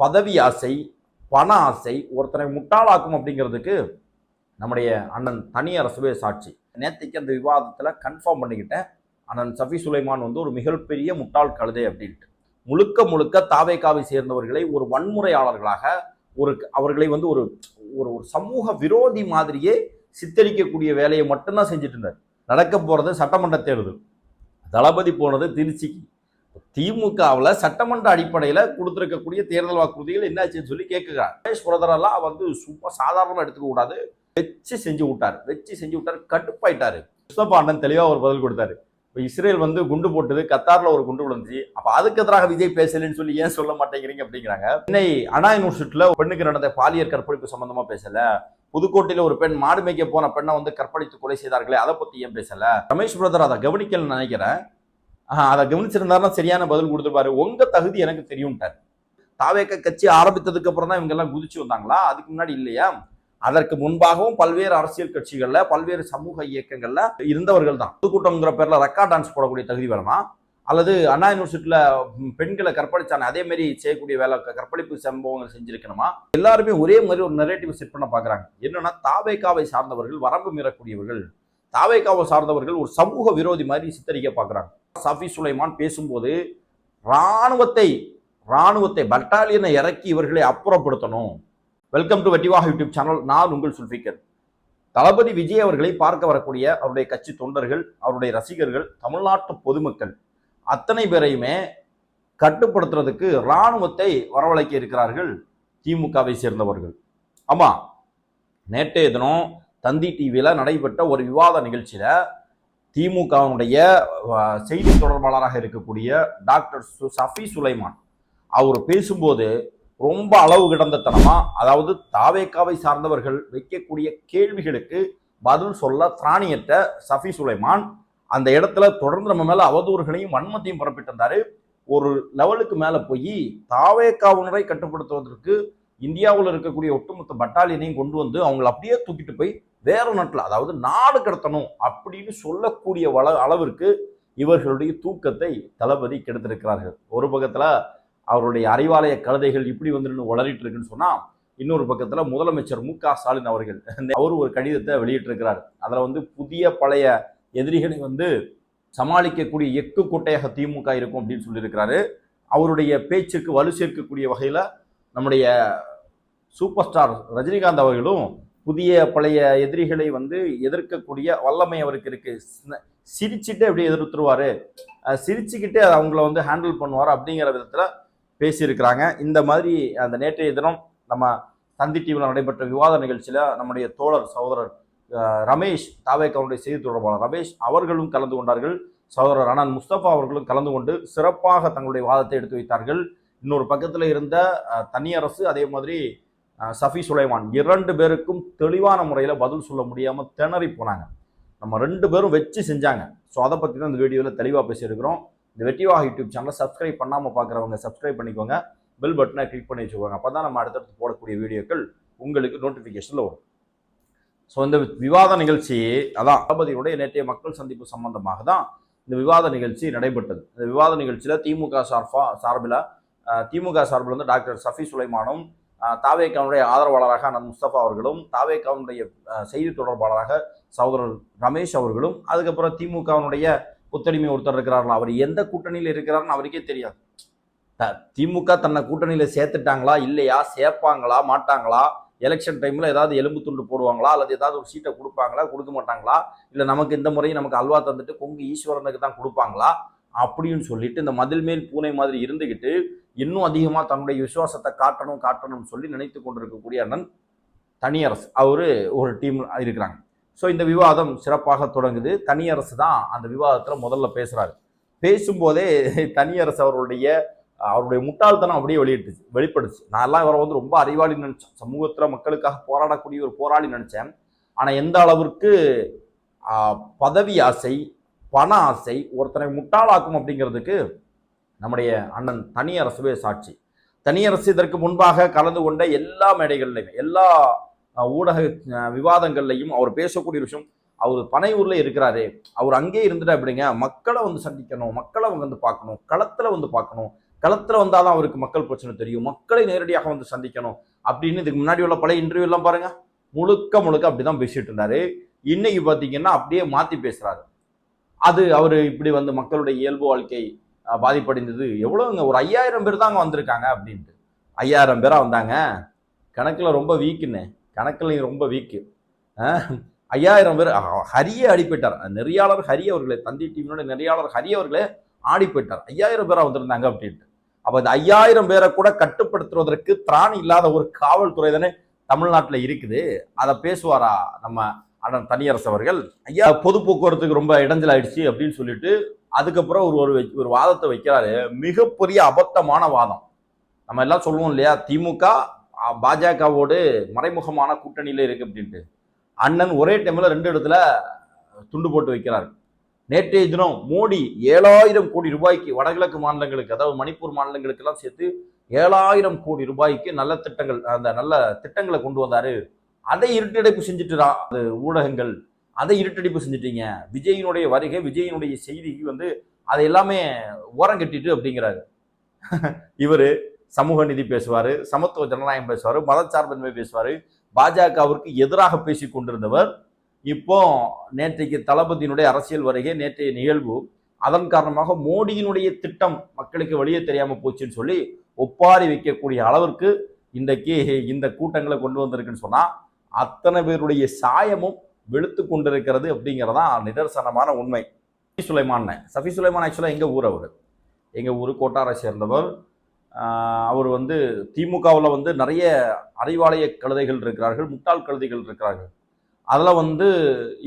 பதவி ஆசை பண ஆசை ஒருத்தனை முட்டாளாக்கும் அப்படிங்கிறதுக்கு நம்முடைய அண்ணன் தனியரசுவே சாட்சி. நேற்றுக்கு அந்த விவாதத்தில் கன்ஃபார்ம் பண்ணிக்கிட்டேன். அண்ணன் சஃபி சுலைமான் வந்து ஒரு மிகப்பெரிய முட்டாள் கழுதை அப்படின்ட்டு. முழுக்க முழுக்க தாவேக்காவை சேர்ந்தவர்களை ஒரு வன்முறையாளர்களாக ஒரு அவர்களை வந்து ஒரு ஒரு ஒரு சமூக விரோதி மாதிரியே சித்தரிக்கக்கூடிய வேலையை மட்டும்தான் செஞ்சுட்டு இருந்தார். நடக்க போகிறது சட்டமன்ற தேர்தல். தளபதி போனது திருச்சிக்கு. திமுகவில் சட்டமன்ற அடிப்படையில் கொடுத்துருக்கக்கூடிய தேர்தல் வாக்குறுதிகள் என்னாச்சுன்னு சொல்லி கேட்குறாங்க ரமேஷ் புரதரெல்லாம் வந்து சும்மா சாதாரணமாக எடுத்துக்க கூடாது. வச்சு செஞ்சு விட்டார். வச்சு செஞ்சு விட்டார். கட்டுப்பாயிட்டார் கிருஷ்ணபாண்டன் தெளிவாக ஒரு பதில் கொடுத்தாரு. இப்போ இஸ்ரேல் வந்து குண்டு போட்டது கத்தாரில் ஒரு குண்டு விழுந்துச்சு. அப்போ அதுக்கு எதிராக விஜய் பேசலன்னு சொல்லி ஏன் சொல்ல மாட்டேங்கிறீங்க அப்படிங்கிறாங்க. சென்னை அண்ணா யூனிவர்சிட்டியில் பெண்ணுக்கு நடந்த பாலியல் கற்பழிப்பு சம்மந்தமாக பேசலை. புதுக்கோட்டையில் ஒரு பெண் மாடு மேய்க்க போன பெண்ணை வந்து கற்பழித்து கொலை செய்தார்களே அதை பற்றி ஏன் பேசலை? ரமேஷ் பிரதர் அதை கவனிக்கலன்னு நினைக்கிறேன். அதை கவனிச்சிருந்தாருன்னா சரியான பதில் கொடுத்துருப்பாரு. உங்க தகுதி எனக்கு தெரியும்ட்டார் தாவேக்க கட்சி ஆரம்பித்ததுக்கு அப்புறம் தான் இவங்க எல்லாம் குதிச்சு வந்தாங்களா? அதுக்கு முன்னாடி இல்லையா? அதற்கு முன்பாகவும் பல்வேறு அரசியல் கட்சிகள்ல பல்வேறு சமூக இயக்கங்கள்ல இருந்தவர்கள் தான். பொதுக்கூட்டம்ங்கிற பேர்ல ரெக்கா டான்ஸ் போடக்கூடிய தகுதி வேணுமா? அல்லது அண்ணா யூனிவர்சிட்டியில பெண்களை கற்பழிச்சானே அதே மாதிரி செய்யக்கூடிய வேலை கற்பழிப்பு சம்பவங்கள் செஞ்சிருக்கணுமா? எல்லாருமே ஒரே மாதிரி ஒரு நெரேட்டிவ் செட் பண்ண பாக்குறாங்க. என்னன்னா தாவேக்காவை சார்ந்தவர்கள் வரம்பு மீறக்கூடியவர்கள். தாவேக்காவை சார்ந்தவர்கள் ஒரு சமூக விரோதி மாதிரி சித்தரிக்க பாக்குறாங்க. சஃபி சுலைமான் பேசும்போது ராணுவத்தை ராணுவத்தை பட்டாலியனை இறக்கி இவர்களை அப்புறப்படுத்தணும். வெல்கம் டு வெட்டிவாக யூடியூப் சேனல் நான் உங்கள் சுல்ஃபிகர் தளபதி விஜய் அவர்களை பார்க்க வரக்கூடிய அவருடைய கட்சி தொண்டர்கள் அவருடைய ரசிகர்கள் தமிழ்நாட்டு பொதுமக்கள் அத்தனை பேரையுமே கட்டுப்படுத்துறதுக்கு இராணுவத்தை வரவழைக்க இருக்கிறார்கள் திமுகவை சேர்ந்தவர்கள். ஆமாம் நேற்றைய தினம் தந்தி டிவியில் நடைபெற்ற ஒரு விவாத நிகழ்ச்சியில் திமுகவுடைய செய்தி தொடர்பாளராக இருக்கக்கூடிய டாக்டர் சு- சஃபி சுலைமான். அவர் பேசும்போது ரொம்ப அளவு கிடந்தத்தனமா அதாவது தாவேக்காவை சார்ந்தவர்கள் வைக்கக்கூடிய கேள்விகளுக்கு பதில் சொல்ல திராணியற்ற சஃபி சுலைமான் அந்த இடத்துல தொடர்ந்து நம்ம மேலே அவதூறுகளையும் வன்மத்தையும் பரப்பிட்டிருந்தாரு. ஒரு லெவலுக்கு மேலே போய் தாவேக்காவுனரை கட்டுப்படுத்துவதற்கு இந்தியாவில் இருக்கக்கூடிய ஒட்டுமொத்த பட்டாலியனையும் கொண்டு வந்து அவங்களை அப்படியே தூக்கிட்டு போய் வேற நாட்டில் அதாவது நாடு கடத்தணும் அப்படின்னு சொல்லக்கூடிய வள அளவிற்கு இவர்களுடைய தூக்கத்தை தளபதி கெடுத்திருக்கிறார்கள். ஒரு பக்கத்தில் அவருடைய அறிவாலய கழுதைகள் இப்படி வந்து நின்னு உளறிட்டு இருக்குன்னு சொன்னால் இன்னொரு பக்கத்தில் முதலமைச்சர் மு க ஸ்டாலின் அவர்கள். அவர் ஒரு கடிதத்தை வெளியிட்டிருக்கிறார். அதில் வந்து புதிய பழைய எதிரிகளை வந்து சமாளிக்கக்கூடிய எக்கு கோட்டையாக திமுக இருக்கும் அப்படின்னு சொல்லியிருக்கிறாரு. அவருடைய பேச்சுக்கு வலு சேர்க்கக்கூடிய வகையில் நம்முடைய சூப்பர் ஸ்டார் ரஜினிகாந்த் அவர்களும் புதிய பழைய எதிரிகளை வந்து எதிர்க்கக்கூடிய வல்லமை அவருக்கு இருக்கு. சிரிச்சுட்டு எப்படி எதிர்த்துருவாரு. சிரிச்சுக்கிட்டு அவங்கள வந்து ஹேண்டில் பண்ணுவார் அப்படிங்கிற விதத்துல பேசியிருக்கிறாங்க. இந்த மாதிரி அந்த நேற்றைய தினம் நம்ம தந்தி டிவியில் நடைபெற்ற விவாத நிகழ்ச்சியில் நம்முடைய தோழர் சகோதரர் ரமேஷ் தாவேக்கருடைய செய்தி தொடர்பாளர் ரமேஷ் அவர்களும் கலந்து கொண்டார்கள். சகோதரர் அனந்த் முஸ்தபா அவர்களும் கலந்து கொண்டு சிறப்பாக தங்களுடைய வாதத்தை எடுத்து வைத்தார்கள். இன்னொரு பக்கத்தில் இருந்த தனியரசு அதே மாதிரி சஃபி சுலைமான். இரண்டு பேருக்கும் தெளிவான முறையில் பதில் சொல்ல முடியாமல் திணறி போனாங்க. நம்ம ரெண்டு பேரும் வச்சு செஞ்சாங்க. ஸோ அதை பற்றி தான் இந்த வீடியோவில் தெளிவாக பேசியிருக்கிறோம். இந்த வெற்றிவாக யூடியூப் சேனலை சப்ஸ்கிரைப் பண்ணாமல் பார்க்குறவங்க சப்ஸ்கிரைப் பண்ணிக்கோங்க. பெல் பட்டனை கிளிக் பண்ணி வச்சுக்கோங்க. அப்போ தான் நம்ம அடுத்தடுத்து போடக்கூடிய வீடியோக்கள் உங்களுக்கு நோட்டிஃபிகேஷனில் வரும். ஸோ இந்த விவாத நிகழ்ச்சி அதான் தளபதியுடைய நேற்றைய மக்கள் சந்திப்பு சம்பந்தமாக தான் இந்த விவாத நிகழ்ச்சி நடைபெற்றது. இந்த விவாத நிகழ்ச்சியில் திமுக சார்பா சார்பில் திமுக சார்பில் வந்து டாக்டர் சஃபி சுலைமானும் தாவேக்காவுடைய ஆதரவாளராக அண்ணன் முஸ்தபா அவர்களும் தாவேக்காவுடைய செய்தி தொடர்பாளராக சகோதரர் ரமேஷ் அவர்களும் அதுக்கப்புறம் திமுகவினுடைய புத்தடிமை ஒருத்தர் இருக்கிறார்களா அவர் எந்த கூட்டணியில் இருக்கிறாருன்னு அவருக்கே தெரியாது. த- திமுக தன்னை கூட்டணியில் சேர்த்துட்டாங்களா? இல்லையா? சேர்ப்பாங்களா? மாட்டாங்களா? எலெக்ஷன் டைமில் ஏதாவது எலும்பு துண்டு போடுவாங்களா? அல்லது ஏதாவது ஒரு சீட்டை கொடுப்பாங்களா? கொடுக்க மாட்டாங்களா? இல்லை நமக்கு இந்த முறையும் நமக்கு அல்வா தந்துட்டு கொங்கு ஈஸ்வரனுக்கு தான் கொடுப்பாங்களா? அப்படின்னு சொல்லிட்டு இந்த மதில் மேல் பூனை மாதிரி இருந்துக்கிட்டு இன்னும் அதிகமாக தன்னுடைய விசுவாசத்தை காட்டணும் காட்டணும்னு சொல்லி நினைத்து கொண்டிருக்கக்கூடிய அண்ணன் தனியரசு. அவர் ஒரு டீம் இருக்கிறாங்க. ஸோ இந்த விவாதம் சிறப்பாக தொடங்குது. தனியரசு தான் அந்த விவாதத்தில் முதல்ல பேசுகிறாரு பேசும்போதே தனியரசு அவருடைய அவருடைய முட்டாள்தனம் அப்படியே வெளியிட்டுச்சு வெளிப்படுச்சு. நான்லாம் இவரை வந்து ரொம்ப அறிவாளி நினச்சேன். சமூகத்தில் மக்களுக்காக போராடக்கூடிய ஒரு போராளி நினச்சேன். ஆனால் எந்த அளவிற்கு பதவி ஆசை பண ஆசை ஒருத்தனை முட்டாளாக்கும் அப்படிங்கிறதுக்கு நம்முடைய அண்ணன் தனியரசுவே சாட்சி. தனியரசு இதற்கு முன்பாக கலந்து கொண்ட எல்லா மேடைகள்லையுமே எல்லா ஊடக விவாதங்கள்லையும் அவர் பேசக்கூடிய விஷயம் அவர் பனையூர்ல இருக்கிறாரு அவர் அங்கே இருந்துட்டு அப்படிங்க மக்களை வந்து சந்திக்கணும் மக்களை வந்து பார்க்கணும் களத்தில் வந்து பார்க்கணும் களத்தில் வந்தால் தான் அவருக்கு மக்கள் பிரச்சனை தெரியும் மக்களை நேரடியாக வந்து சந்திக்கணும் அப்படின்னு இதுக்கு முன்னாடி உள்ள பழைய இன்டர்வியூ எல்லாம் பாருங்க. முழுக்க முழுக்க அப்படிதான் பேசிகிட்டு இருந்தார். இன்னைக்கு பார்த்தீங்கன்னா அப்படியே மாற்றி பேசுகிறாரு அது அவர் இப்படி வந்து மக்களுடைய இயல்பு வாழ்க்கை பாதிப்படைந்தது. எவ்வளோங்க ஒரு ஐயாயிரம் பேர் தாங்க வந்திருக்காங்க அப்படின்ட்டு. ஐயாயிரம் பேராக வந்தாங்க. கணக்கில் ரொம்ப வீக்குன்னு. கணக்கில் ரொம்ப வீக்கு. ஐயாயிரம் பேர் அஹ், ஹரியே நெறியாளர் ஹரி அவர்களே தந்தி டிவியோட நெறியாளர் ஹரி அவர்களே ஆடி போயிட்டார் ஐயாயிரம் பேராக வந்திருந்தாங்க அப்படின்ட்டு. அப்போ இந்த ஐயாயிரம் பேரை கூட கட்டுப்படுத்துவதற்கு திராணி இல்லாத ஒரு காவல்துறை தானே தமிழ்நாட்டில் இருக்குது. அதை பேசுவாரா நம்ம அண்ணன் தனியரசு அவர்கள் ஐயா. பொது போக்குவரத்துக்கு ரொம்ப இடைஞ்சல் ஆயிடுச்சு அப்படின்னு சொல்லிட்டு அதுக்கப்புறம் ஒரு ஒரு ஒரு வாதத்தை வைக்கிறாரு. மிகப்பெரிய அபத்தமான வாதம். நம்ம எல்லாம் சொல்லுவோம் இல்லையா திமுக பாஜகவோடு மறைமுகமான கூட்டணியில இருக்கு அப்படின்ட்டு. அண்ணன் ஒரே டைம்ல ரெண்டு இடத்துல துண்டு போட்டு வைக்கிறார். நேற்றைய தினம் மோடி ஏழாயிரம் கோடி ரூபாய்க்கு வடகிழக்கு மாநிலங்களுக்கு அதாவது மணிப்பூர் மாநிலங்களுக்கு எல்லாம் சேர்த்து ஏழாயிரம் கோடி ரூபாய்க்கு நல்ல திட்டங்கள் அந்த நல்ல திட்டங்களை கொண்டு வந்தாரு அதை இருட்டடைப்பு செஞ்சுட்டுறா அது ஊடகங்கள் அதை இருட்டடிப்பு செஞ்சுட்டீங்க. விஜயினுடைய வருகை விஜயினுடைய செய்திக்கு வந்து அதை எல்லாமே ஓரம் கட்டிட்டு அப்படிங்கிறாரு. இவர் சமூக நீதி பேசுவார் சமத்துவ ஜனநாயகம் பேசுவார் மதச்சார்பின்மை பேசுவாரு. பாஜகவிற்கு எதிராக பேசி கொண்டிருந்தவர். இப்போ நேற்றைக்கு தளபதியினுடைய அரசியல் வருகை நேற்றைய நிகழ்வு அதன் காரணமாக மோடியினுடைய திட்டம் மக்களுக்கு வெளியே தெரியாமல் போச்சுன்னு சொல்லி ஒப்பாரி வைக்கக்கூடிய அளவிற்கு இன்றைக்கு இந்த கூட்டங்களை கொண்டு வந்திருக்குன்னு சொன்னால் அத்தனை பேருடைய சாயமும் வெளுத்து கொண்டிருக்கிறது அப்படிங்கிறதா நிதர்சனமான உண்மை. சஃபி சுலைமான் சஃபி சுலைமான் ஆக்சுவலாக எங்கள் ஊர் அவர்? எங்கள் ஊர் கோட்டாரை சேர்ந்தவர். அவர் வந்து திமுகவில் வந்து நிறைய அறிவாலய கழுதைகள் இருக்கிறார்கள் முட்டாள் கழுதைகள் இருக்கிறார்கள். அதில் வந்து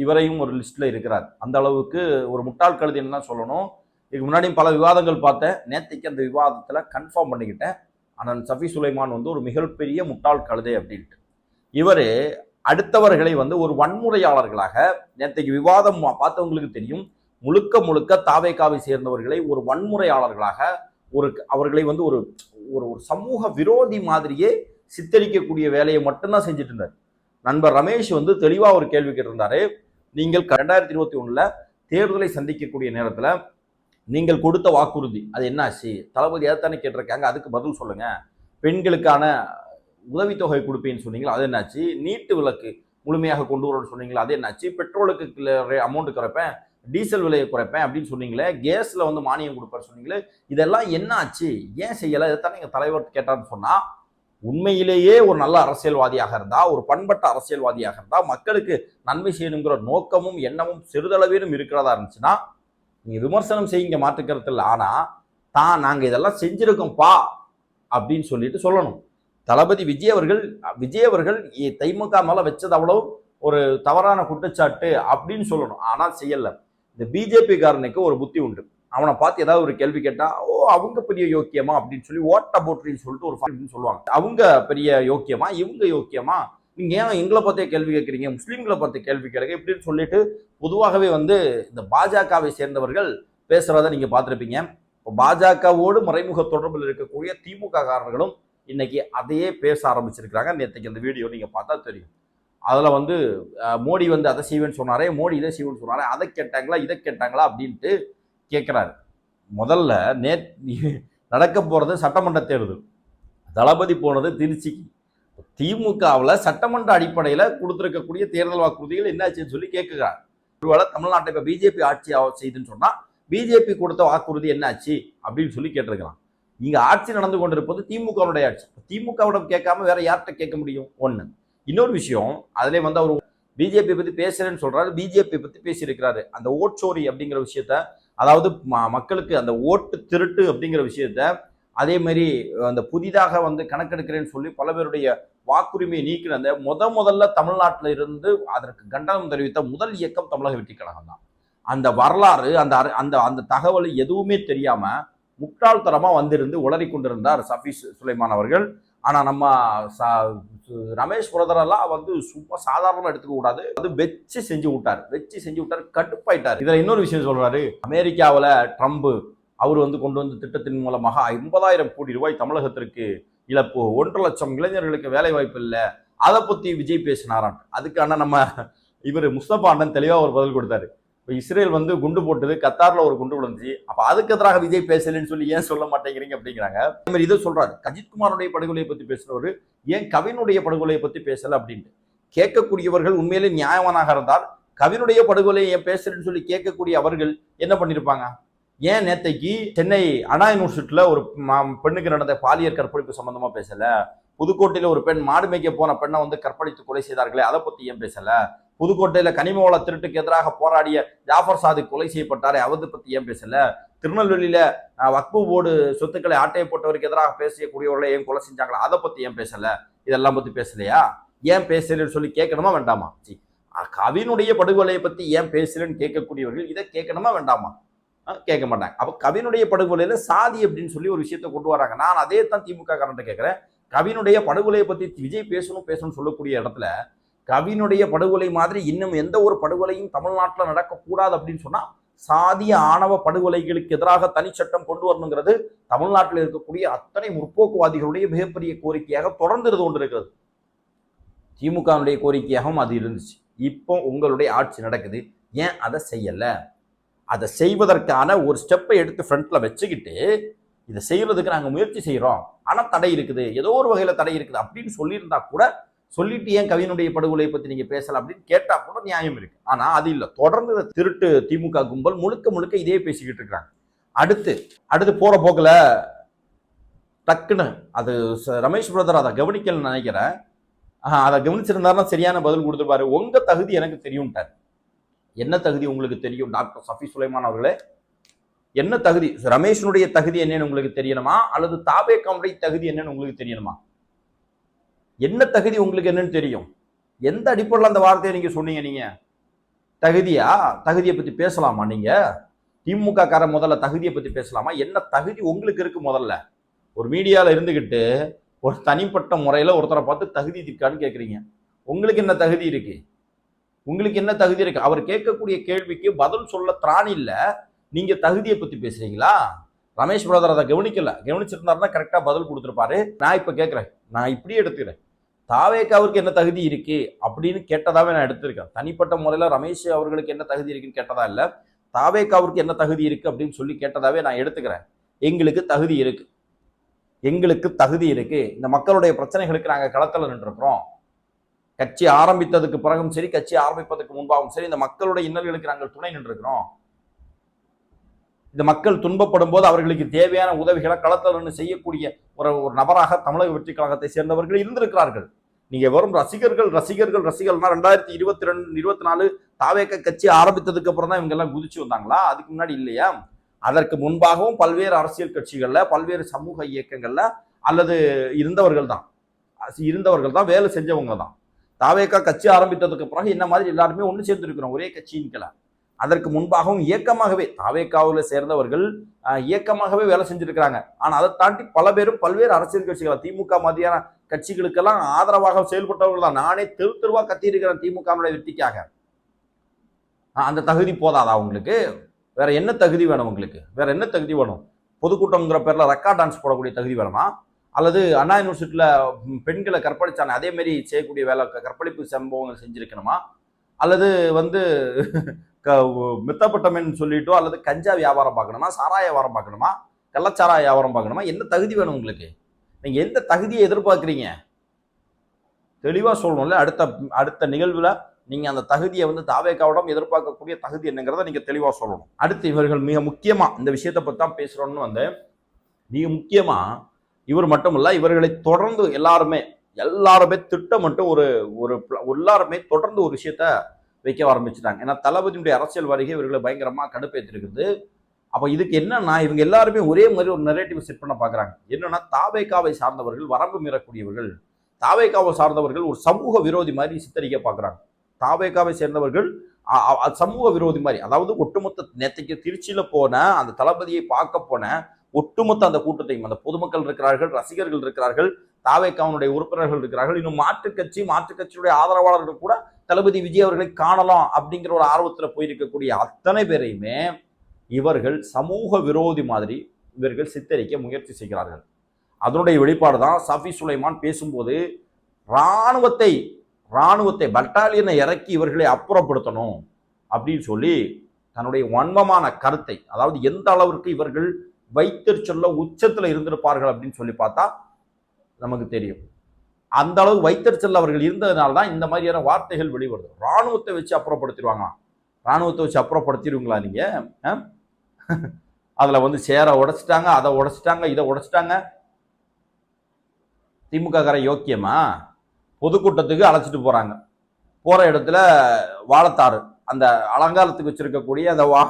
இவரையும் ஒரு லிஸ்ட்டில் இருக்கிறார். அந்த அளவுக்கு ஒரு முட்டாள் கழுதைன்னு தான் சொல்லணும். இதுக்கு முன்னாடியும் பல விவாதங்கள் பார்த்தேன். நேற்றுக்கு அந்த விவாதத்தில் கன்ஃபார்ம் பண்ணிக்கிட்டேன். ஆனால் சஃபி சுலைமான் வந்து ஒரு மிகப்பெரிய முட்டாள் கழுதை அப்படின்ட்டு. இவர் அடுத்தவர்களை வந்து ஒரு வன்முறையாளர்களாக நேற்றைக்கு விவாதம் பார்த்தவங்களுக்கு தெரியும். முழுக்க முழுக்க தாவேக்காவை சேர்ந்தவர்களை ஒரு வன்முறையாளர்களாக ஒரு அவர்களை வந்து ஒரு ஒரு ஒரு சமூக விரோதி மாதிரியே சித்தரிக்கக்கூடிய வேலையை மட்டும்தான் செஞ்சுட்டு இருந்தார். நண்பர் ரமேஷ் வந்து தெளிவாக ஒரு கேள்வி கேட்டிருந்தாரு. நீங்கள் ரெண்டாயிரத்தி இருபத்தி ஒன்றில் தேர்தலை சந்திக்கக்கூடிய நேரத்தில் நீங்கள் கொடுத்த வாக்குறுதி அது என்னாச்சு? தளபதி தானே கேட்டிருக்காங்க அதுக்கு பதில் சொல்லுங்கள் பெண்களுக்கான உதவித்தொகை கொடுப்பேன்னு சொன்னீங்களா அது என்னாச்சு? நீட்டு விலக்கு முழுமையாக கொண்டு வரணும்னு சொன்னீங்களா அது என்னாச்சு? பெட்ரோலுக்கு அமௌண்ட் குறைப்பேன் டீசல் விலையை குறைப்பேன் அப்படின்னு சொன்னீங்களே கேஸில் வந்து மானியம் கொடுப்பேன் சொன்னீங்களே இதெல்லாம் என்ன ஆச்சு ஏன் செய்யலை? இதைத்தான் எங்கள் தலைவர் கேட்டார்னு சொன்னால் உண்மையிலேயே ஒரு நல்ல அரசியல்வாதியாக இருந்தால் ஒரு பண்பட்ட அரசியல்வாதியாக இருந்தால் மக்களுக்கு நன்மை செய்யணுங்கிற நோக்கமும் எண்ணமும் சிறிதளவேனும் இருக்கிறதா இருந்துச்சுன்னா நீங்கள் விமர்சனம் செய்யுங்க மாற்றுக்கிறது இல்லை ஆனால் தான் நாங்கள் இதெல்லாம் செஞ்சுருக்கோம்ப்பா அப்படின்னு சொல்லிட்டு சொல்லணும். தளபதி விஜய் அவர்கள் விஜய் அவர்கள் தைமுக திமுக வச்சது அவ்வளவு ஒரு தவறான குற்றச்சாட்டு அப்படின்னு சொல்லணும். ஆனால் செய்யலை. இந்த பிஜேபி காரனுக்கு ஒரு புத்தி உண்டு. அவனை பார்த்து ஏதாவது ஒரு கேள்வி கேட்டா ஓ அவங்க பெரிய யோக்கியமா? அப்படின்னு சொல்லி ஓட்ட போட்டுன்னு சொல்லிட்டு ஒரு சொல்லுவாங்க. அவங்க பெரிய யோக்கியமா? இவங்க யோக்கியமா? நீங்க ஏன் எங்களை பார்த்தே கேள்வி கேட்குறீங்க? முஸ்லீம்களை பார்த்து கேள்வி கேட்குறீங்க இப்படின்னு சொல்லிட்டு பொதுவாகவே வந்து இந்த பாஜகவை சேர்ந்தவர்கள் பேசுறத நீங்க பார்த்துருப்பீங்க. இப்போ பாஜகவோடு மறைமுக தொடர்பில் இருக்கக்கூடிய திமுக காரர்களும் இன்னைக்கு அதையே பேச ஆரம்பிச்சிருக்கிறாங்க. நேற்றுக்கு அந்த வீடியோ நீங்கள் பார்த்தா தெரியும். அதில் வந்து மோடி வந்து அதை செய்வேன்னு சொன்னாரே மோடி இதை செய்வேன்னு சொன்னாரே அதை கேட்டாங்களா இதை கேட்டாங்களா அப்படின்ட்டு கேட்குறாரு முதல்ல நே நடக்க போகிறது சட்டமன்ற தேர்தல் தளபதி போனது திருச்சிக்கு. திமுகவில் சட்டமன்ற அடிப்படையில் கொடுத்துருக்கக்கூடிய தேர்தல் வாக்குறுதிகள் என்னாச்சுன்னு சொல்லி கேட்குறாங்க ஒருவேளை தமிழ்நாட்டை இப்போ பிஜேபி ஆட்சி செய்துன்னு சொன்னால் பிஜேபி கொடுத்த வாக்குறுதி என்னாச்சு அப்படின்னு சொல்லி கேட்டிருக்கிறான் இங்கே ஆட்சி நடந்து கொண்டிருப்பது திமுகவுடைய ஆட்சி. திமுகவிடம் கேட்காம வேற யார்கிட்ட கேட்க முடியும்? ஒன்று இன்னொரு விஷயம் அதிலே வந்து அவர் பிஜேபி பற்றி பேசுறேன்னு சொல்றாரு பிஜேபி பற்றி பேசியிருக்கிறாரு. அந்த ஓட்சோரி அப்படிங்கிற விஷயத்த அதாவது ம- மக்களுக்கு அந்த ஓட்டு திருட்டு அப்படிங்கிற விஷயத்த அதே மாதிரி அந்த புதிதாக வந்து கணக்கெடுக்கிறேன்னு சொல்லி பல பேருடைய வாக்குரிமையை நீக்கின அந்த முத முதல்ல தமிழ்நாட்டில் இருந்து அதற்கு கண்டனம் தெரிவித்த முதல் இயக்கம் தமிழக வெற்றி கழகம் தான் அந்த வரலாறு அந்த அந்த அந்த தகவல் எதுவுமே தெரியாமல் முட்டாள்தனமாக வந்திருந்து உளறி கொண்டிருந்தார் சஃபீஸ் சுலைமான் அவர்கள். ஆனால் நம்ம சா ரமேஷ் புரதரெல்லாம் வந்து சும்மா சாதாரணமாக எடுத்துக்கக்கூடாது அது வெச்சு செஞ்சு விட்டார். வெச்சு செஞ்சு விட்டார் கடுப்பாயிட்டார். இதில் இன்னொரு விஷயம் சொல்கிறாரு அமெரிக்காவில் ட்ரம்ப்பு அவர் வந்து கொண்டு வந்த திட்டத்தின் மூலமாக ஐம்பதாயிரம் கோடி ரூபாய் தமிழகத்திற்கு இழப்பு. ஒன்றரை லட்சம் இளைஞர்களுக்கு வேலை வாய்ப்பு இல்லை. அதை பற்றி விஜய் பேசினாரான் அதுக்கான நம்ம இவர் முஸ்தபா அண்ணன் தெளிவாக ஒரு பதில் கொடுத்தாரு. இப்போ இஸ்ரேல் வந்து குண்டு போட்டது கத்தாரில் ஒரு குண்டு விழுந்துச்சு. அப்போ அதுக்கு எதிராக விஜய் பேசலன்னு சொல்லி ஏன் சொல்ல மாட்டேங்கிறீங்க அப்படிங்கிறாங்க. அதே மாதிரி இதை சொல்கிறாரு அஜித்குமாருடைய படுகொலையை பற்றி பேசுகிறவர் ஏன் கவினுடைய படுகொலையை பற்றி பேசலை அப்படின்ட்டு. கேட்கக்கூடியவர்கள் உண்மையிலே நியாயவானாக இருந்தால் கவினுடைய படுகொலையை ஏன் பேசுகிறேன்னு சொல்லி கேட்கக்கூடிய அவர்கள் என்ன பண்ணியிருப்பாங்க ஏன் நேத்தைக்கு சென்னை அண்ணா யூனிவர்சிட்டியில் ஒரு பெண்ணுக்கு நடந்த பாலியல் கற்பழிப்பு சம்மந்தமாக பேசலை? புதுக்கோட்டையில் ஒரு பெண் மாடு மேய்க்க போன பெண்ணை வந்து கற்பழித்து கொலை செய்தார்களே அதை பற்றி ஏன் பேசலை? புதுக்கோட்டையில கனிம வள திருட்டுக்கு எதிராக போராடிய ஜாஃபர் சாதிக் கொலை செய்யப்பட்டாரே அவரது பத்தி ஏன் பேசல? திருநெல்வேலியில வக்பு போர்டு சொத்துக்களை ஆட்டையை போட்டவருக்கு எதிராக பேசக்கூடியவர்களை ஏன் கொலை செஞ்சாங்களா? அதை பத்தி ஏன் பேசல? இதெல்லாம் பத்தி பேசலையா? ஏன் பேசலன்னு சொல்லி கேட்கணுமா வேண்டாமா? சி, கவினுடைய படுகொலையை பத்தி ஏன் பேசலன்னு கேட்கக்கூடியவர்கள் இதை கேட்கணுமா வேண்டாமா? கேட்க மாட்டாங்க. அப்ப கவினுடைய படுகொலையில சாதி அப்படின்னு சொல்லி ஒரு விஷயத்தை கொண்டு வராங்க. நான் அதே தான் திமுக காரன்ட்டு கேட்கிறேன். கவினுடைய படுகொலையை பத்தி விஜய் பேசணும் பேசணும்னு சொல்லக்கூடிய இடத்துல கவினுடைய படுகொலை மாதிரி இன்னும் எந்த ஒரு படுகொலையும் தமிழ்நாட்டில் நடக்கக்கூடாது அப்படின்னு சொன்னால் சாதிய ஆணவ படுகொலைகளுக்கு எதிராக தனிச்சட்டம் கொண்டு வரணுங்கிறது தமிழ்நாட்டில் இருக்கக்கூடிய அத்தனை முற்போக்குவாதிகளுடைய மிகப்பெரிய கோரிக்கையாக தொடர்ந்து இருந்து கொண்டிருக்கிறது. திமுகவுடைய கோரிக்கையாகவும் அது இருந்துச்சு. இப்போ உங்களுடைய ஆட்சி நடக்குது. ஏன் அதை செய்யலை? அதை செய்வதற்கான ஒரு ஸ்டெப்பை எடுத்து ஃப்ரண்ட்ல வச்சுக்கிட்டு இதை செய்யறதுக்கு நாங்கள் முயற்சி செய்கிறோம் ஆனால் தடை இருக்குது. ஏதோ ஒரு வகையில் தடை இருக்குது அப்படின்னு சொல்லியிருந்தா கூட சொல்லிட்டு ஏன் கவினுடைய படுகொலை பற்றி நீங்கள் பேசல அப்படின்னு கேட்டால் கூட நியாயம் இருக்கு. ஆனால் அது இல்லை. தொடர்ந்து திருட்டு திமுக கும்பல் முழுக்க முழுக்க இதே பேசிக்கிட்டு இருக்கிறாங்க அடுத்து அடுத்து போகிற போக்கில் டக்குன்னு அது ரமேஷ் பிரதர் அதை கவனிக்கலன்னு நினைக்கிறேன். அதை கவனிச்சிருந்தாருன்னா சரியான பதில் கொடுத்துருப்பாரு. உங்க தகுதி எனக்கு தெரியும்ட்டார். என்ன தகுதி உங்களுக்கு தெரியும்? டாக்டர் சஃபி சுலைமான் அவர்களே என்ன தகுதி? ரமேஷனுடைய தகுதி என்னன்னு உங்களுக்கு தெரியணுமா? அல்லது தாபேக்காவுடைய தகுதி என்னன்னு உங்களுக்கு தெரியணுமா? என்ன தகுதி உங்களுக்கு என்னன்னு தெரியும்? எந்த அடிப்படையில் அந்த வார்த்தையை நீங்கள் சொன்னீங்க நீங்கள் தகுதியா? தகுதியை பற்றி பேசலாமா நீங்கள் திமுக கார முதல்ல தகுதியை பற்றி பேசலாமா? என்ன தகுதி உங்களுக்கு இருக்குது முதல்ல? ஒரு மீடியாவில் இருந்துக்கிட்டு ஒரு தனிப்பட்ட முறையில் ஒருத்தரை பார்த்து தகுதி இருக்கான்னு கேட்குறீங்க உங்களுக்கு என்ன தகுதி இருக்கு? உங்களுக்கு என்ன தகுதி இருக்கு? அவர் கேட்கக்கூடிய கேள்விக்கு பதில் சொல்ல திராணி இல்லை. நீங்கள் தகுதியை பற்றி பேசுறீங்களா? ரமேஷ் பிரதர் அதை கவனிக்கல. கவனிச்சிருந்தாருன்னா கரெக்டாக பதில் கொடுத்துருப்பாரு. நான் இப்போ கேட்குறேன் நான் இப்படியே எடுத்துக்கிறேன். தாவேக்காவிற்கு என்ன தகுதி இருக்கு அப்படின்னு கேட்டதாவே நான் எடுத்திருக்கேன். தனிப்பட்ட முறையில் ரமேஷ் அவர்களுக்கு என்ன தகுதி இருக்குன்னு கேட்டதா இல்லை. தாவேக்காவிற்கு என்ன தகுதி இருக்கு அப்படின்னு சொல்லி கேட்டதாவே நான் எடுத்துக்கிறேன். எங்களுக்கு தகுதி இருக்கு. எங்களுக்கு தகுதி இருக்கு. இந்த மக்களுடைய பிரச்சனைகளுக்கு நாங்கள் களத்தில் நின்றுருக்கிறோம். கட்சி ஆரம்பித்ததுக்கு பிறகும் சரி கட்சி ஆரம்பிப்பதற்கு முன்பாகவும் சரி இந்த மக்களுடைய இன்னல்களுக்கு நாங்கள் துணை நின்றுக்கிறோம் இந்த மக்கள் துன்பப்படும் போது அவர்களுக்கு தேவையான உதவிகளை களத்தில் செய்யக்கூடிய ஒரு ஒரு நபராக தமிழக வெற்றி கழகத்தை சேர்ந்தவர்கள் இருந்திருக்கிறார்கள். நீங்க வெறும் ரசிகர்கள் ரசிகர்கள் ரசிகர்கள்னா ரெண்டாயிரத்தி இருபத்தி ரெண்டு இருபத்தி நாலு தாவேக்க கட்சி ஆரம்பித்ததுக்கு அப்புறம் தான் இவங்க எல்லாம் குதிச்சு வந்தாங்களா? அதுக்கு முன்னாடி இல்லையா? அதற்கு முன்பாகவும் பல்வேறு அரசியல் கட்சிகள்ல பல்வேறு சமூக இயக்கங்கள்ல அல்லது இருந்தவர்கள் தான் இருந்தவர்கள் தான் வேலை செஞ்சவங்க தான் தாவேக்கா கட்சி ஆரம்பித்ததுக்கு பிறகு என்ன மாதிரி எல்லாருமே ஒன்று சேர்ந்துருக்கிறோம். ஒரே கட்சியின் கீழ. அதற்கு முன்பாகவும் இயக்கமாகவே தாவேக்காவில் சேர்ந்தவர்கள் இயக்கமாகவே வேலை செஞ்சுருக்கிறாங்க. ஆனால் அதை தாண்டி பல பேரும் பல்வேறு அரசியல் கட்சிகள் திமுக மாதிரியான கட்சிகளுக்கெல்லாம் ஆதரவாக செயல்பட்டவர்கள் தான். நானே தெரு தெருவாக கத்தியிருக்கிறேன் திமுகவுடைய வெற்றிக்காக. அந்த தகுதி போதாதா உங்களுக்கு? வேற என்ன தகுதி வேணும் உங்களுக்கு? வேற என்ன தகுதி வேணும்? பொதுக்கூட்டங்கிற பேரில் ரெக்கார்ட் டான்ஸ் போடக்கூடிய தகுதி வேணுமா? அல்லது அண்ணா யூனிவர்சிட்டியில் பெண்களை கற்பழிச்சான அதேமாரி செய்யக்கூடிய வேலை க- கற்பழிப்பு சம்பவங்கள் செஞ்சுருக்கணுமா? அல்லது வந்து க- மித்தப்பட்டமென்னு சொல்லிட்டோ அல்லது கஞ்சா வியாபாரம் பார்க்கணுமா சாராய வியாபாரம் பார்க்கணுமா கள்ளச்சாராய வியாபாரம் பார்க்கணுமா என்ன தகுதி வேணும் உங்களுக்கு? நீங்கள் எந்த தகுதியை எதிர்பார்க்குறீங்க? தெளிவாக சொல்லணும்ல அடுத்த அடுத்த நிகழ்வில் நீங்கள் அந்த தகுதியை வந்து தாவேக்காவிடம் எதிர்பார்க்கக்கூடிய தகுதி என்னங்கிறத நீங்கள் தெளிவாக சொல்லணும். அடுத்து இவர்கள் மிக முக்கியமாக இந்த விஷயத்தை பற்றி தான் பேசுகிறோன்னு வந்து மிக முக்கியமாக இவர் மட்டும் இல்லை இவர்களை தொடர்ந்து எல்லாருமே எல்லாருமே திட்டமிட்டு ஒரு ஒரு எல்லாருமே தொடர்ந்து ஒரு விஷயத்த வைக்க ஆரம்பிச்சிட்டாங்க. ஏன்னா தளபதியுடைய அரசியல் வருகை இவர்களை பயங்கரமாக கடுப்பேற்றிருக்குது அப்போ இதுக்கு என்னன்னா இவங்க எல்லாருமே ஒரே மாதிரி ஒரு நெரேட்டிவ் செட் பண்ண பார்க்குறாங்க என்னன்னா தாவேக்காவை சார்ந்தவர்கள் வரம்பு மீறக்கூடியவர்கள் தாவேக்காவை சார்ந்தவர்கள் ஒரு சமூக விரோதி மாதிரி சித்தரிக்க பார்க்குறாங்க தாவேக்காவை சேர்ந்தவர்கள் சமூக விரோதி மாதிரி அதாவது ஒட்டுமொத்த நேற்றைக்கு திருச்சியில் போன அந்த தளபதியை பார்க்க போன ஒட்டுமொத்த அந்த கூட்டத்தையும் அந்த பொதுமக்கள் இருக்கிறார்கள் ரசிகர்கள் இருக்கிறார்கள் தாவேக்காவனுடைய உறுப்பினர்கள் இருக்கிறார்கள். இன்னும் மாற்றுக் கட்சி மாற்றுக் கட்சியுடைய ஆதரவாளர்கள் கூட தளபதி விஜய் அவர்களை காணலாம் அப்படிங்கிற ஒரு ஆர்வத்தில் போயிருக்கக்கூடிய அத்தனை பேரையுமே இவர்கள் சமூக விரோதி மாதிரி இவர்கள் சித்தரிக்க முயற்சி செய்கிறார்கள். அதனுடைய வெளிப்பாடு தான் சஃபி சுலைமான் பேசும்போது இராணுவத்தை இராணுவத்தை பட்டாலியனை இறக்கி இவர்களை அப்புறப்படுத்தணும் அப்படின்னு சொல்லி தன்னுடைய வன்மமான கருத்தை அதாவது எந்த அளவிற்கு இவர்கள் வைத்தறிச்சொல்ல உச்சத்தில் இருந்திருப்பார்கள் அப்படின்னு சொல்லி பார்த்தா நமக்கு தெரியும். அந்த அளவு வைத்தறிச்சல் அவர்கள் இருந்ததுனால தான் இந்த மாதிரியான வார்த்தைகள் வெளிவருது. ராணுவத்தை வச்சு அப்புறப்படுத்திடுவாங்களாம் ராணுவத்தை வச்சு அப்புறப்படுத்திடுவீங்களா நீங்கள் அதில் வந்து சேரை உடைச்சிட்டாங்க அதை உடைச்சிட்டாங்க இதை உடைச்சிட்டாங்க. திமுக கார யோக்கியமா? பொதுக்கூட்டத்துக்கு அழைச்சிட்டு போகிறாங்க போகிற இடத்துல வாழத்தாறு அந்த அலங்காரத்துக்கு வச்சிருக்கக்கூடிய அந்த வா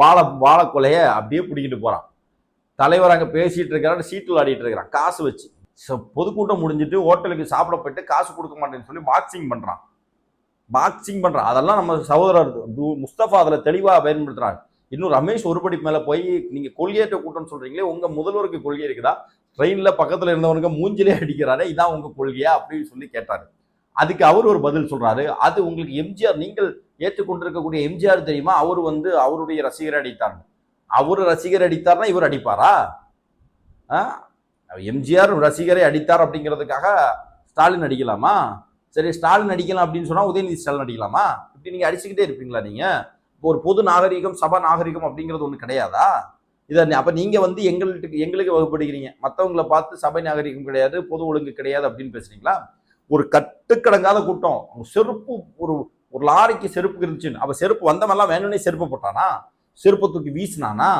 வாழை வாழக்கொலையை அப்படியே பிடிக்கிட்டு போகிறான் தலைவர் அங்கே பேசிகிட்டு இருக்கிறாரு சீட்டு ஆடிட்டு இருக்கிறான் காசு வச்சு. So, பொதுக்கூட்டம் முடிஞ்சிட்டு ஹோட்டலுக்கு சாப்பிட போயிட்டு காசு கொடுக்க மாட்டேன்னு சொல்லி பாக்ஸிங் பண்ணுறான் பாக்ஸிங் பண்ணுறான் அதெல்லாம் நம்ம சகோதரர் முஸ்தபா அதில் தெளிவாக பயன்படுத்துகிறாங்க இன்னும் ரமேஷ் ஒருபடி மேலே போய் நீங்கள் கொள்கையற்ற கூட்டம்னு சொல்கிறீங்களே உங்கள் முதல்வருக்கு கொள்கை இருக்குதா? ட்ரெயினில் பக்கத்தில் இருந்தவனுங்க மூஞ்சிலே அடிக்கிறாரே இதான் உங்கள் கொள்கையா? அப்படின்னு சொல்லி கேட்டார். அதுக்கு அவர் ஒரு பதில் சொல்கிறாரு அது உங்களுக்கு எம்ஜிஆர் நீங்கள் ஏற்றுக்கொண்டிருக்கக்கூடிய எம்ஜிஆர் தெரியுமா? அவர் வந்து அவருடைய ரசிகர் அடித்தார். அவர் ரசிகர் அடித்தார்னா இவர் அடிப்பாரா? எம்ஜிஆர் ரசிகரை அடித்தார் அப்படிங்கிறதுக்காக ஸ்டாலின் அடிக்கலாமா? சரி ஸ்டாலின் அடிக்கலாம் அப்படின்னு சொன்னால் உதயநிதி ஸ்டாலின் அடிக்கலாமா? இப்படி நீங்கள் அடிச்சுக்கிட்டே இருப்பீங்களா நீங்கள் இப்போ ஒரு பொது நாகரிகம் சபா நாகரிகம் அப்படிங்கிறது ஒன்று கிடையாதா? இதை அப்போ நீங்கள் வந்து எங்களுக்கு எங்களுக்கு வகுப்படுகிறீங்க மற்றவங்களை பார்த்து சபை நாகரிகம் கிடையாது பொது ஒழுங்கு கிடையாது அப்படின்னு பேசுகிறீங்களா ஒரு கட்டுக்கடங்காத கூட்டம். அவங்க செருப்பு ஒரு ஒரு லாரிக்கு செருப்பு இருந்துச்சுன்னு. அப்போ செருப்பு வந்தவெல்லாம் வேணும்னே செருப்பு போட்டானா? செருப்பை தூக்கி வீசினானா?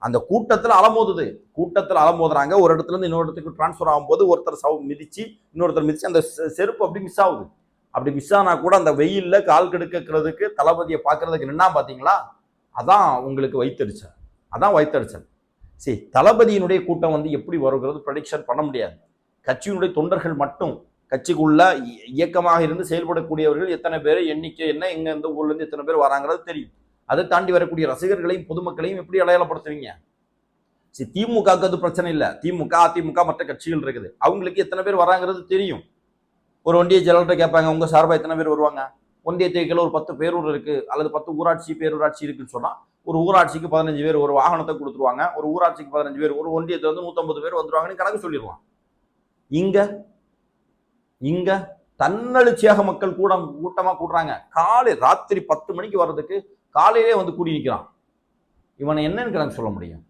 அந்த கூட்டத்தில் அலமோதுது. கூட்டத்தில் அலமோதுறாங்க. ஒரு இடத்துல இருந்து இன்னொரு இடத்துக்கு டிரான்ஸ்ஃபர் ஆகும்போது ஒருத்தர் சவு மிதிச்சு இன்னொருத்தர் மிதிச்சு அந்த செருப்பு அப்படி மிஸ் ஆகுது. அப்படி மிஸ் ஆனா கூட அந்த வெயிலில் கால் கெடுக்கிறதுக்கு தளபதியை பார்க்கறதுக்கு நின்னா பார்த்தீங்களா அதான் உங்களுக்கு வைத்தறிச்சல். அதான் வைத்தறிச்சல். சரி தளபதியினுடைய கூட்டம் வந்து எப்படி வருகிறது? ப்ரடிக்ஷன் பண்ண முடியாது. கட்சியினுடைய தொண்டர்கள் மட்டும் கட்சிக்குள்ள இ- இயக்கமாக இருந்து செயல்படக்கூடியவர்கள் எத்தனை பேர் எண்ணிக்கை என்ன எங்க எந்த ஊர்லேருந்து எத்தனை பேர் வராங்கிறது தெரியும். அதை தாண்டி வரக்கூடிய ரசிகர்களையும் பொதுமக்களையும் எப்படி அடையாளப்படுத்துவீங்க? சரி திமுகவுக்கு அது பிரச்சனை இல்லை. திமுக அதிமுக மற்ற கட்சிகள் இருக்குது. அவங்களுக்கு எத்தனை பேர் வராங்கிறது தெரியும். ஒரு ஒன்றிய செயலாளர்கிட்ட கேட்பாங்க உங்க சார்பாக எத்தனை பேர் வருவாங்க? ஒன்றிய தேக்கில் ஒரு பத்து பேரூர் இருக்கு. அல்லது பத்து ஊராட்சி பேரூராட்சி இருக்குன்னு சொன்னா ஒரு ஊராட்சிக்கு பதினஞ்சு பேர் ஒரு வாகனத்தை கொடுத்துருவாங்க. ஒரு ஊராட்சிக்கு பதினஞ்சு பேர் ஒரு ஒன்றியத்தில் வந்து நூத்தம்பது பேர் வந்துருவாங்கன்னு கணக்கு சொல்லிடுவான் இங்க இங்க தன்னெழுச்சியாக மக்கள் கூட கூட்டமா கூடுறாங்க. காலை ராத்திரி பத்து மணிக்கு வர்றதுக்கு காலையிலே வந்து கூடி நிற்கிறான் இவனை என்னன்னு கணக்கு சொல்ல முடியும்.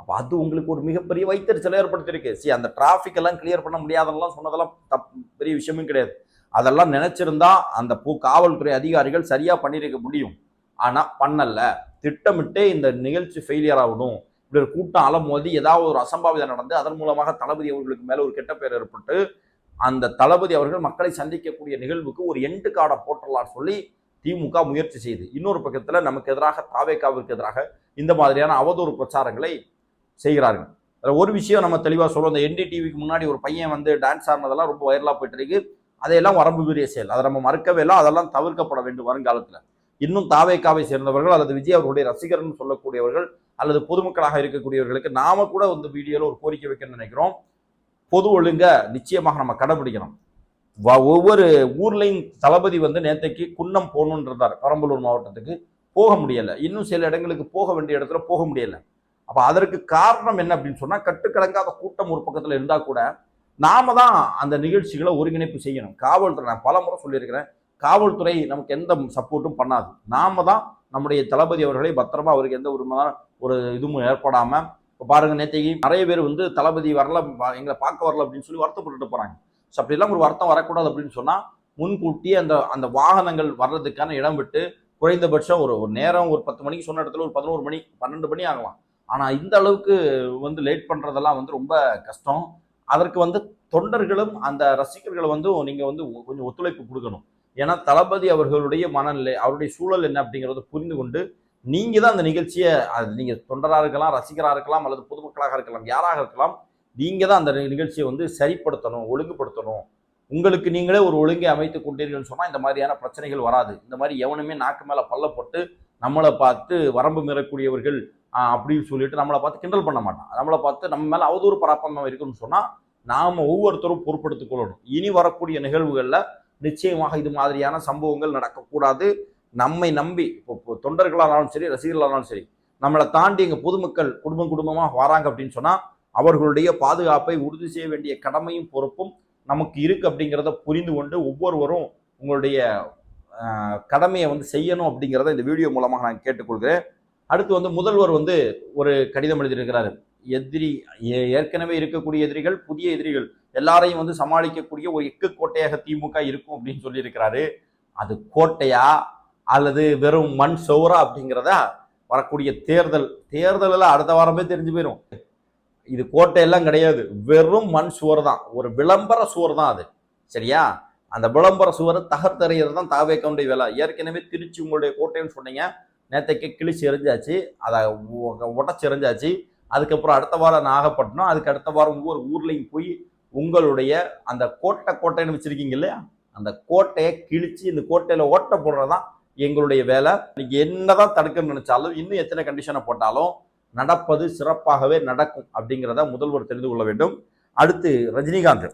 அப்போ அது உங்களுக்கு ஒரு மிகப்பெரிய வைத்தறிச்சலை ஏற்படுத்தியிருக்கு. சரி அந்த டிராஃபிக் எல்லாம் கிளியர் பண்ண முடியாதெல்லாம் சொன்னதெல்லாம் தப் பெரிய விஷயமும் கிடையாது. அதெல்லாம் நினச்சிருந்தா அந்த பூ காவல்துறை அதிகாரிகள் சரியாக பண்ணியிருக்க முடியும். ஆனால் பண்ணல. திட்டமிட்டே இந்த நிகழ்ச்சி ஃபெயிலியர் ஆகணும். இப்படி ஒரு கூட்டம் அலமோதி ஏதாவது ஒரு அசம்பாவிதம் நடந்து அதன் மூலமாக தளபதி அவர்களுக்கு மேலே ஒரு கெட்ட பெயர் ஏற்பட்டு அந்த தளபதி அவர்கள் மக்களை சந்திக்கக்கூடிய நிகழ்வுக்கு ஒரு எண்டு காடை போட்டுடலாம்னு சொல்லி திமுக முயற்சி செய்து இன்னொரு பக்கத்தில் நமக்கு எதிராக தாவேக்காவிற்கு எதிராக இந்த மாதிரியான அவதூறு பிரச்சாரங்களை செய்கிறார்கள். அதில் ஒரு விஷயம் நம்ம தெளிவாக சொல்லுவோம் இந்த என்டிடிவிக்கு முன்னாடி ஒரு பையன் வந்து டான்ஸ் ஆனதெல்லாம் ரொம்ப வைரலாக போயிட்டு இருக்கு. அதையெல்லாம் வரம்பு மீறிய செயல். அதை நம்ம மறுக்கவே இல்லை அதெல்லாம் தவிர்க்கப்பட வேண்டும் வருங்காலத்தில். இன்னும் தாவேக்காவை சேர்ந்தவர்கள் அல்லது விஜய் அவர்களுடைய ரசிகர்னு சொல்லக்கூடியவர்கள் அல்லது பொதுமக்களாக இருக்கக்கூடியவர்களுக்கு நாம கூட வந்து வீடியோவில் ஒரு கோரிக்கை வைக்கணும்னு நினைக்கிறோம். பொது ஒழுங்க நிச்சயமாக நம்ம கடைபிடிக்கணும். ஒவ்வொரு ஊர்லேயும் தளபதி வந்து நேற்றைக்கு குன்னம் போகணுன்றதார் பெரம்பலூர் மாவட்டத்துக்கு போக முடியலை. இன்னும் சில இடங்களுக்கு போக வேண்டிய இடத்துல போக முடியலை. அப்போ அதற்கு காரணம் என்ன அப்படின்னு சொன்னால் கட்டுக்கடங்காத கூட்டம் ஒரு பக்கத்தில் இருந்தால் கூட நாம தான் அந்த நிகழ்ச்சிகளை ஒருங்கிணைப்பு செய்யணும். காவல்துறை நான் பல முறை சொல்லியிருக்கிறேன் காவல்துறை நமக்கு எந்த சப்போர்ட்டும் பண்ணாது. நாம தான் நம்முடைய தளபதி அவர்களை பத்திரமா அவருக்கு எந்த ஒரு ஒரு இதுவும் ஏற்படாமல் இப்போ பாருங்க நேற்றைக்கு நிறைய பேர் வந்து தளபதி வரல எங்களை பார்க்க வரல அப்படின்னு சொல்லி வருத்தப்பட்டுட்டு போகிறாங்க ஸோ அப்படிலாம் ஒரு வருத்தம் வரக்கூடாது அப்படின்னு சொன்னால் முன்கூட்டியே அந்த அந்த வாகனங்கள் வர்றதுக்கான இடம் விட்டு குறைந்தபட்சம் ஒரு ஒரு நேரம் ஒரு பத்து மணிக்கு சொன்ன இடத்துல ஒரு பதினோரு மணி பன்னெண்டு மணி ஆகலாம். ஆனால் இந்த அளவுக்கு வந்து லேட் பண்ணுறதெல்லாம் வந்து ரொம்ப கஷ்டம். அதற்கு வந்து தொண்டர்களும் அந்த ரசிகர்களை வந்து நீங்கள் வந்து கொஞ்சம் ஒத்துழைப்பு கொடுக்கணும். ஏன்னா தளபதி அவர்களுடைய மனநிலை அவருடைய சூழல் என்ன அப்படிங்கிறத புரிந்து கொண்டு நீங்கள் தான் அந்த நிகழ்ச்சியை அது நீங்கள் தொண்டராக இருக்கலாம் ரசிகராக இருக்கலாம் அல்லது பொதுமக்களாக இருக்கலாம் யாராக இருக்கலாம் நீங்கள் தான் அந்த நிகழ்ச்சியை வந்து சரிப்படுத்தணும் ஒழுங்குபடுத்தணும். உங்களுக்கு நீங்களே ஒரு ஒழுங்கை அமைத்து கொண்டீர்கள்னு சொன்னால் இந்த மாதிரியான பிரச்சனைகள் வராது. இந்த மாதிரி எவனுமே நாக்கு மேலே பல்ல போட்டு நம்மளை பார்த்து வரம்பு மீறக்கூடியவர்கள் அப்படின்னு சொல்லிட்டு நம்மளை பார்த்து கிண்டல் பண்ண மாட்டான். நம்மளை பார்த்து நம்ம மேலே அவதூறு பராப்பரமாக இருக்குன்னு சொன்னால் நாம் ஒவ்வொருத்தரும் பொறுப்படுத்திக் கொள்ளணும். இனி வரக்கூடிய நிகழ்வுகளில் நிச்சயமாக இது மாதிரியான சம்பவங்கள் நடக்கக்கூடாது. நம்மை நம்பி இப்போ தொண்டர்களானாலும் சரி ரசிகர்களானாலும் சரி நம்மளை தாண்டி எங்கள் பொதுமக்கள் குடும்பம் குடும்பமாக வராங்க அப்படின்னு சொன்னால் அவர்களுடைய பாதுகாப்பை உறுதி செய்ய வேண்டிய கடமையும் பொறுப்பும் நமக்கு இருக்கு அப்படிங்கிறத புரிந்து கொண்டு ஒவ்வொருவரும் உங்களுடைய கடமையை வந்து செய்யணும் அப்படிங்கிறத இந்த வீடியோ மூலமாக நான் கேட்டுக்கொள்கிறேன். அடுத்து வந்து முதல்வர் வந்து ஒரு கடிதம் எழுதியிருக்கிறாரு. எதிரி ஏ- ஏற்கனவே இருக்கக்கூடிய எதிரிகள் புதிய எதிரிகள் எல்லாரையும் வந்து சமாளிக்கக்கூடிய ஒரு எக்கு கோட்டையாக திமுக இருக்கும் அப்படின்னு சொல்லியிருக்கிறாரு. அது கோட்டையா அல்லது வெறும் மண் சௌரா அப்படிங்கிறதா வரக்கூடிய தேர்தல்? தேர்தலில் அடுத்த வாரமே தெரிஞ்சு போயிடும் இது கோட்டையெல்லாம் கிடையாது. வெறும் மண் சுவர் தான். ஒரு விளம்பர சுவர் தான் அது. சரியா? அந்த விளம்பர சுவரை தகர்த்தறிகிறது தான் தாவேக்கவுடைய வேலை. ஏற்கனவே திருச்சி உங்களுடைய கோட்டைன்னு சொன்னீங்க. நேத்தைக்கு கிழிச்சு எரிஞ்சாச்சு அதை உடச்சி எரிஞ்சாச்சு அதுக்கப்புறம் அடுத்த வாரம் நாகப்பட்டினம் அதுக்கு அடுத்த வாரம் ஒவ்வொரு ஊர்லேயும் போய் உங்களுடைய அந்த கோட்டை கோட்டைன்னு வச்சுருக்கீங்க இல்லையா? அந்த கோட்டையை கிழிச்சு இந்த கோட்டையில ஓட்டை போடுறதான் எங்களுடைய வேலை. நீங்க என்னதான் தடுக்கணும்னு நினச்சாலும் இன்னும் எத்தனை கண்டிஷனை போட்டாலும் நடப்பது சிறப்பாகவே நடக்கும் அப்படிங்கிறத முதல்வர் தெரிந்து கொள்ள வேண்டும். அடுத்து ரஜினிகாந்த்.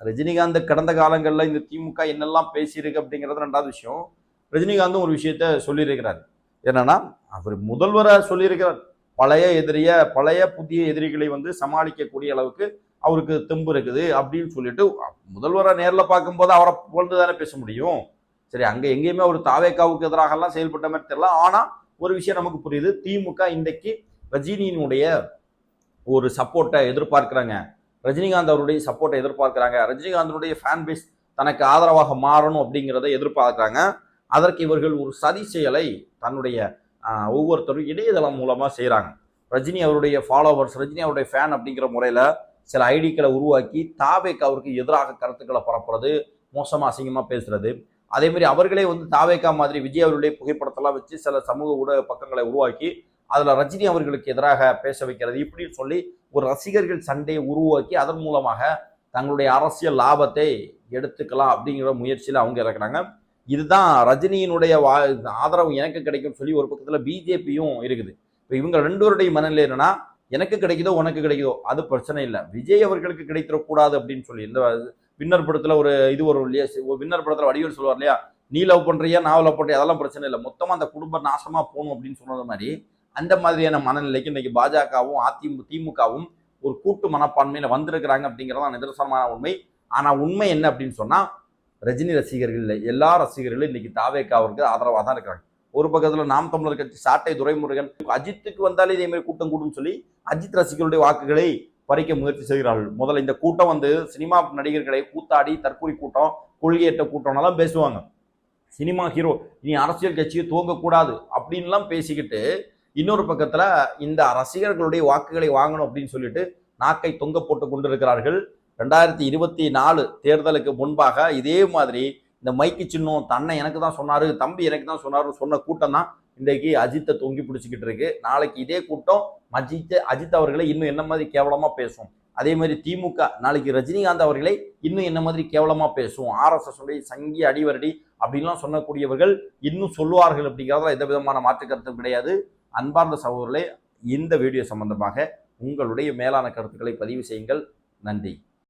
ரஜினிகாந்த் கடந்த காலங்களில் இந்த திமுக என்னெல்லாம் பேசியிருக்கு அப்படிங்கிறது ரெண்டாவது விஷயம். ரஜினிகாந்தும் ஒரு விஷயத்த சொல்லியிருக்கிறார். என்னன்னா அவர் முதல்வரை சொல்லியிருக்கிறார். பழைய எதிரிய பழைய புதிய எதிரிகளை வந்து சமாளிக்கக்கூடிய அளவுக்கு அவருக்கு தெம்பு இருக்குது அப்படின்னு சொல்லிட்டு முதல்வரை நேரில் பார்க்கும்போது அவரை புகழ்ந்து தானே பேச முடியும். சரி அங்கே எங்கேயுமே ஒரு தாவேக்காவுக்கு எதிராகலாம் செயல்பட்ட மாதிரி தெரியல. ஆனால் ஒரு விஷயம் நமக்கு புரியுது. திமுக இன்றைக்கு ரஜினியினுடைய ஒரு சப்போர்ட்டை எதிர்பார்க்குறாங்க. ரஜினிகாந்த் அவருடைய சப்போர்ட்டை எதிர்பார்க்குறாங்க. ரஜினிகாந்தனுடைய ஃபேன் பேஸ் தனக்கு ஆதரவாக மாறணும் அப்படிங்கிறத எதிர்பார்க்குறாங்க. அதற்கு இவர்கள் ஒரு சதி செயலை தன்னுடைய ஒவ்வொருத்தரும் இணையதளம் மூலமாக செய்கிறாங்க ரஜினி அவருடைய ஃபாலோவர்ஸ் ரஜினி அவருடைய ஃபேன் அப்படிங்கிற முறையில் சில ஐடிக்களை உருவாக்கி தாவேக்கு அவருக்கு எதிராக கருத்துக்களை பரப்புறது மோசமாக அசிங்கமாக பேசுறது. அதே மாதிரி அவர்களே வந்து தாவேக்கா மாதிரி விஜய் அவருடைய புகைப்படத்தெல்லாம் வச்சு சில சமூக ஊடக பக்கங்களை உருவாக்கி அதில் ரஜினி அவர்களுக்கு எதிராக பேச வைக்கிறது இப்படின்னு சொல்லி ஒரு ரசிகர்கள் சண்டையை உருவாக்கி அதன் மூலமாக தங்களுடைய அரசியல் லாபத்தை எடுத்துக்கலாம் அப்படிங்கிற முயற்சியில் அவங்க இறக்குறாங்க. இதுதான் ரஜினியினுடைய வா ஆதரவு எனக்கு கிடைக்கும் சொல்லி ஒரு பக்கத்தில் பிஜேபியும் இருக்குது. இப்போ இவங்க ரெண்டு பேருடைய மனநிலை என்னன்னா எனக்கு கிடைக்குதோ உனக்கு கிடைக்குதோ அது பிரச்சனை இல்லை. விஜய் அவர்களுக்கு கிடைத்திடக்கூடாது அப்படின்னு சொல்லி இந்த வின்னர் படத்தில் ஒரு இது வரும் இல்லையா ஒரு வின்னர் படத்தில் வடிவேல் சொல்லுவார் இல்லையா நீ லவ் பண்ணுறியா நான் லவ் பண்ணுறியா அதெல்லாம் பிரச்சனை இல்லை. மொத்தமாக அந்த குடும்பம் நாசமாக போகணும் அப்படின்னு சொன்னது மாதிரி அந்த மாதிரியான மனநிலைக்கு இன்னைக்கு பாஜகவும் அதிமுக திமுகவும் ஒரு கூட்டு மனப்பான்மையில் வந்திருக்கிறாங்க அப்படிங்கிறதான் நிதர்சனமான உண்மை. ஆனால் உண்மை என்ன அப்படின்னு சொன்னால் ரஜினி ரசிகர்கள் இல்லை. எல்லா ரசிகர்களும் இன்னைக்கு தாவேக்காவிற்கு ஆதரவாக தான் இருக்கிறாங்க. ஒரு பக்கத்தில் நாம் தமிழர் கட்சி சாட்டை துரைமுருகன் அஜித்துக்கு வந்தாலே இதே மாதிரி கூட்டம் கூடும் சொல்லி அஜித் ரசிகர்களுடைய வாக்குகளை பறிக்க முயற்சி செய்கிறார்கள். முதல்ல இந்த கூட்டம் வந்து சினிமா நடிகர்களை கூத்தாடி தற்கொலை கூட்டம் கொள்கையற்ற கூட்டம்லாம் பேசுவாங்க. சினிமா ஹீரோ இனி அரசியல் கட்சியை துவங்கக்கூடாது அப்படின்லாம் பேசிக்கிட்டு இன்னொரு பக்கத்தில் இந்த ரசிகர்களுடைய வாக்குகளை வாங்கணும் அப்படின்னு சொல்லிட்டு நாக்கை தொங்க போட்டு கொண்டிருக்கிறார்கள். ரெண்டாயிரத்தி இருபத்தி நாலு தேர்தலுக்கு முன்பாக இதே மாதிரி இந்த மைக்கு சின்னம் தன்னை எனக்கு தான் சொன்னார் தம்பி எனக்கு தான் சொன்னார் சொன்ன கூட்டம் தான் இன்றைக்கு அஜித்தை தொங்கி பிடிச்சிக்கிட்டு இருக்கு. நாளைக்கு இதே கூட்டம் அஜித் அஜித் அவர்களை இன்னும் என்ன மாதிரி கேவலமாக பேசும்? அதே மாதிரி திமுக நாளைக்கு ரஜினிகாந்த் அவர்களை இன்னும் என்ன மாதிரி கேவலமாக பேசும்? ஆர்எஸ்எஸ் உடைய சங்கி அடிவரடி அப்படின்லாம் சொல்லக்கூடியவர்கள் இன்னும் சொல்லுவார்கள் அப்படிங்கிறதுல எந்த விதமான மாற்று கருத்தும் கிடையாது. அன்பார்ந்த சகோதரர்களே இந்த வீடியோ சம்பந்தமாக உங்களுடைய மேலான கருத்துக்களை பதிவு செய்யுங்கள். நன்றி.